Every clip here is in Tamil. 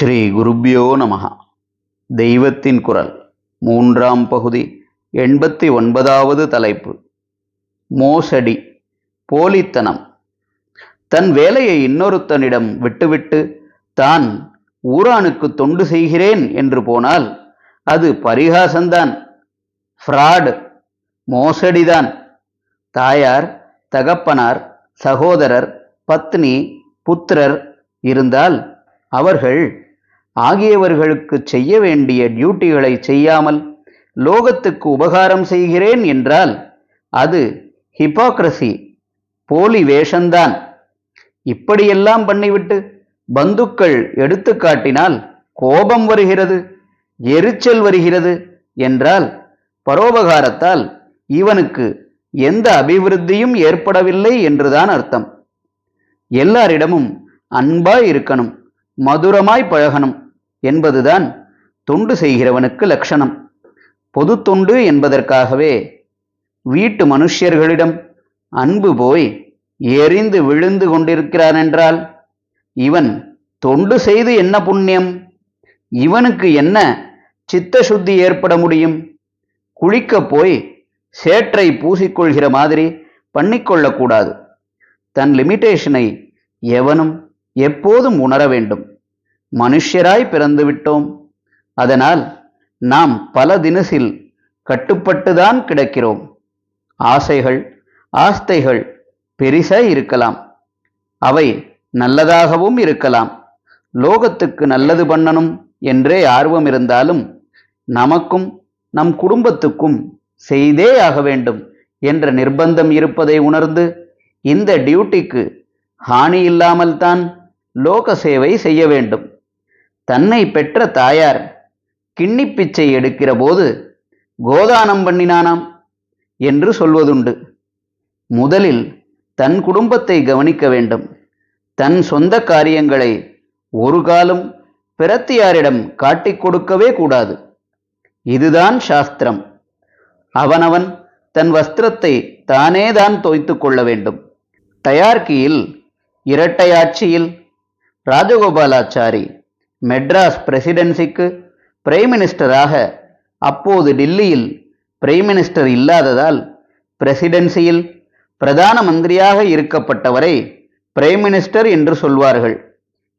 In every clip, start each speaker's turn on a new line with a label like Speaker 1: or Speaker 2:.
Speaker 1: ஸ்ரீ குருப்பியோ நமக தெய்வத்தின் குரல் மூன்றாம் பகுதி எண்பத்தி ஒன்பதாவது தலைப்பு. மோசடி போலித்தனம். தன் வேலையை இன்னொருத்தனிடம் விட்டுவிட்டு தான் ஊரானுக்கு தொண்டு செய்கிறேன் என்று போனால் அது பரிகாசந்தான் ஃப்ராடு மோசடிதான். தாயார் தகப்பனார் சகோதரர் பத்னி புத்திரர் இருந்தால் அவர்கள் ஆகியவர்களுக்கு செய்ய வேண்டிய டியூட்டிகளை செய்யாமல் லோகத்துக்கு உபகாரம் செய்கிறேன் என்றால் அது ஹிப்போக்ரசி போலி வேஷந்தான் இப்படியெல்லாம் பண்ணிவிட்டு பந்துக்கள் எடுத்து காட்டினால் கோபம் வருகிறது எரிச்சல் வருகிறது என்றால் பரோபகாரத்தால் இவனுக்கு எந்த அபிவிருத்தியும் ஏற்படவில்லை என்றுதான் அர்த்தம். எல்லாரிடமும் அன்பாய் இருக்கணும் மதுரமாய் பழகணும். என்பதுதான் தொண்டு செய்கிறவனுக்கு லட்சணம். பொது தொண்டு என்பதற்காகவே வீட்டு மனுஷ்யர்களிடம் அன்பு போய் எரிந்து விழுந்து கொண்டிருக்கிறான் என்றால் இவன் தொண்டு செய்து என்ன புண்ணியம்? இவனுக்கு என்ன சித்த சுத்தி ஏற்பட முடியும்? குளிக்கப் போய் சேற்றை பூசிக்கொள்கிற மாதிரி பண்ணிக்கொள்ளக்கூடாது. தன் லிமிட்டேஷனை எவனும் எப்போதும் உணர வேண்டும். மனுஷ்யராய் பிறந்து விட்டோம். அதனால் நாம் பல தினசில் கட்டுப்பட்டுதான் கிடக்கிறோம். ஆசைகள் ஆஸ்தைகள் பெரிசாய் இருக்கலாம். அவை நல்லதாகவும் இருக்கலாம். லோகத்துக்கு நல்லது பண்ணணும் என்றே ஆர்வம் இருந்தாலும் நமக்கும் நம் குடும்பத்துக்கும் செய்தே ஆக வேண்டும் என்ற நிர்பந்தம் இருப்பதை உணர்ந்து இந்த டியூட்டிக்கு ஹானி இல்லாமல் தான் லோக சேவை செய்ய வேண்டும். தன்னை பெற்ற தாயார் கிண்ணி பிச்சை எடுக்கிற போது கோதானம் பண்ணினானாம் என்று சொல்வதுண்டு. முதலில் தன் குடும்பத்தை கவனிக்க வேண்டும். தன் சொந்த காரியங்களை ஒரு காலம் பிரத்தியாரிடம் காட்டிக் கொடுக்கவே கூடாது. இதுதான் சாஸ்திரம். அவனவன் தன் வஸ்திரத்தை தானே தான் தோய்த்து கொள்ள வேண்டும். தயார்கியில் இரட்டையாட்சியில் ராஜகோபாலாச்சாரி மெட்ராஸ் பிரசிடென்சிக்கு பிரைம் மினிஸ்டராக அப்போது டில்லியில் பிரைம் மினிஸ்டர் இல்லாததால் பிரசிடென்சியில் பிரதான மந்திரியாக இருக்கப்பட்டவரை பிரைம் மினிஸ்டர் என்று சொல்வார்கள்.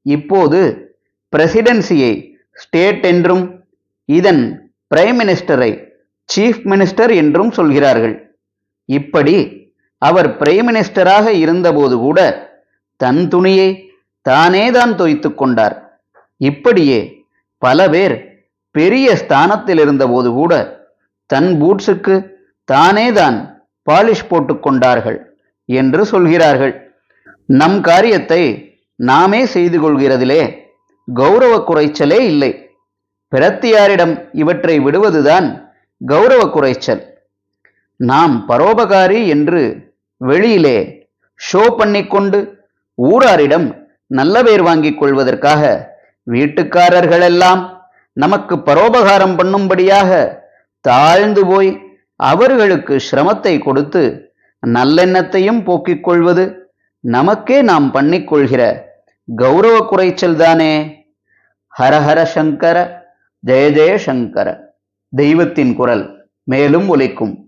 Speaker 1: இப்போது பிரசிடென்சியை ஸ்டேட் என்றும் இதன் பிரைம் மினிஸ்டரை சீஃப் மினிஸ்டர் என்றும் சொல்கிறார்கள். இப்படி அவர் பிரைம் மினிஸ்டராக இருந்தபோது கூட தன் துணியை தானே தான் தொய்த்து கொண்டார். இப்படியே பல பேர் பெரிய ஸ்தானத்தில் இருந்தபோது கூட தன் பூட்ஸுக்கு தானே தான் பாலிஷ் போட்டு கொண்டார்கள் என்று சொல்கிறார்கள். நம் காரியத்தை நாமே செய்து கொள்கிறதிலே கௌரவ குறைச்சலே இல்லை. பிரத்தியாரிடம் இவற்றை விடுவதுதான் கௌரவ குறைச்சல். நாம் பரோபகாரி என்று வெளியிலே ஷோ பண்ணிக்கொண்டு ஊராரிடம் நல்ல பேர் வாங்கிக் கொள்வதற்காக வீட்டுக்காரர்களெல்லாம் நமக்கு பரோபகாரம் பண்ணும்படியாக தாழ்ந்து போய் அவர்களுக்கு சிரமத்தை கொடுத்து நல்லெண்ணத்தையும் போக்கிக் கொள்வது நமக்கே நாம் பண்ணிக்கொள்கிற கௌரவ குறைச்சல் தானே. ஹரஹர சங்கர ஜெய ஜெய சங்கர. தெய்வத்தின் குரல் மேலும் ஒலிக்கும்.